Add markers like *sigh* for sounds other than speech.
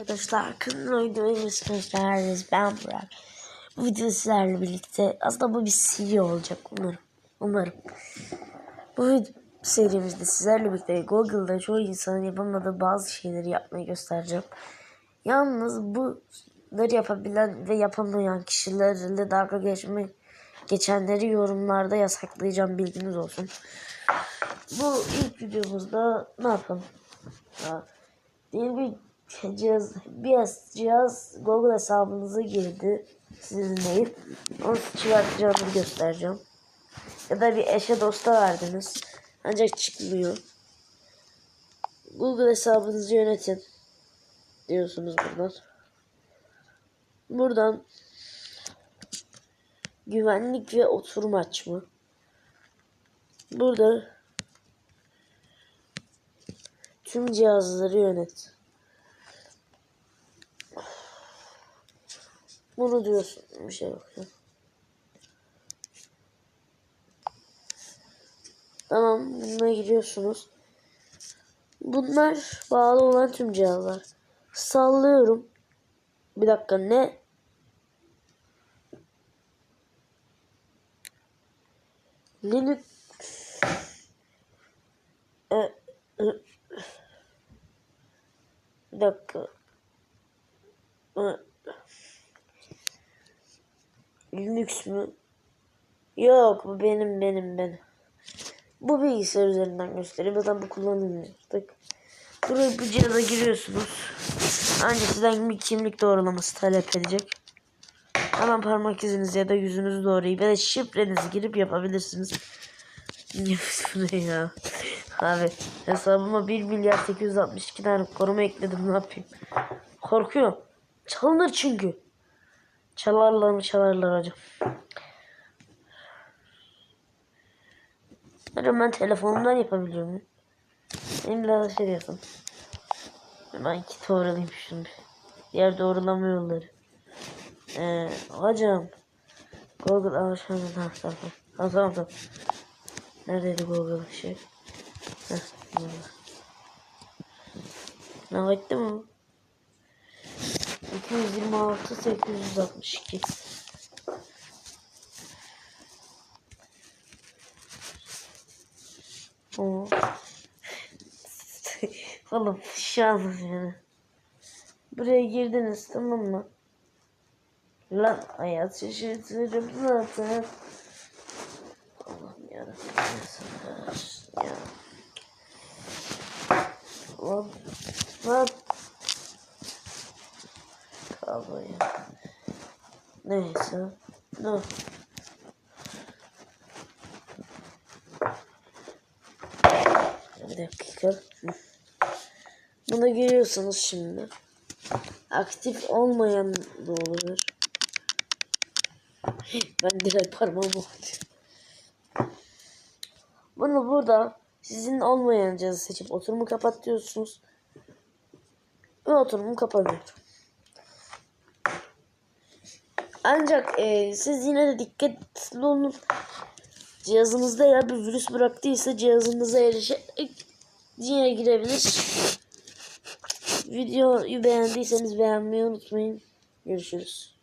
Arkadaşlar kanalıma videoyu hoş geldiniz. Ben Burak. Bu video sizlerle birlikte aslında bu bir seri olacak umarım. Umarım. Bu serimizde sizlerle birlikte Google'da çoğu insanın yapamadığı bazı şeyleri yapmayı göstereceğim. Yalnız bunları yapabilen ve yapamayan kişilerle dalga geçme geçenleri yorumlarda yasaklayacağım bilginiz olsun. Bu ilk videomuzda ne yapalım? Diyelim bir cihaz, bir cihaz Google hesabınıza girdi. Sizin değil. Onu çıkartacağımı göstereceğim. Ya da bir eşe dosta verdiniz. Ancak çıkmıyor. Google hesabınızı yönetin. Diyorsunuz buradan. Buradan güvenlik ve oturum açma. Burada tüm cihazları yönet. Bunu diyorsun. Bir şey ya. Tamam. Bununla giriyorsunuz. Bunlar bağlı olan tüm cihazlar. Sallıyorum. Bir dakika ne? Linux e, e, bir dakika. E, Linux mü? Yok bu benim benim benim. Bu bilgisayar üzerinden göstereyim. Zaten bu kullanılmıyor artık. Buraya bu cihaza giriyorsunuz. Ancak sizden bir kimlik doğrulaması talep edecek. Hemen parmak izinizi ya da yüzünüzü doğrayıp ya da şifrenizi girip yapabilirsiniz. Ne ya? Abi hesabıma 1 milyar 862 tane koruma ekledim ne yapayım? Korkuyorum. Çalınır çünkü. Çalarlar mı çalarlar hocam. Hocam ben telefonumdan yapabiliyorum. Benim biraz şey yapın. Ben iki doğrulayayım şimdi. Diğer doğrulama yolları. Ee, hocam. Google alışverişi tamam tamam. Tamam tamam. Neredeydi Google şey? Heh. Ne vakti mi? 226 862 Oo. Oğlum şu an yani. Buraya girdiniz tamam mı? Lan hayat şaşırtırım zaten. Allah'ım yarabbim ya sabır ya. Lan lan. Kablo ya. Neyse. Dur. Bir dakika. Hı. Buna giriyorsunuz şimdi. Aktif olmayan da olabilir. *laughs* Ben direkt parmağımı. Bunu burada sizin olmayan cihazı seçip oturumu kapat diyorsunuz. Ve oturumu kapanıyor. Ancak e, siz yine de dikkatli olun. Cihazınızda eğer bir virüs bıraktıysa cihazınıza erişerek yine girebilir. Videoyu beğendiyseniz beğenmeyi unutmayın. Görüşürüz.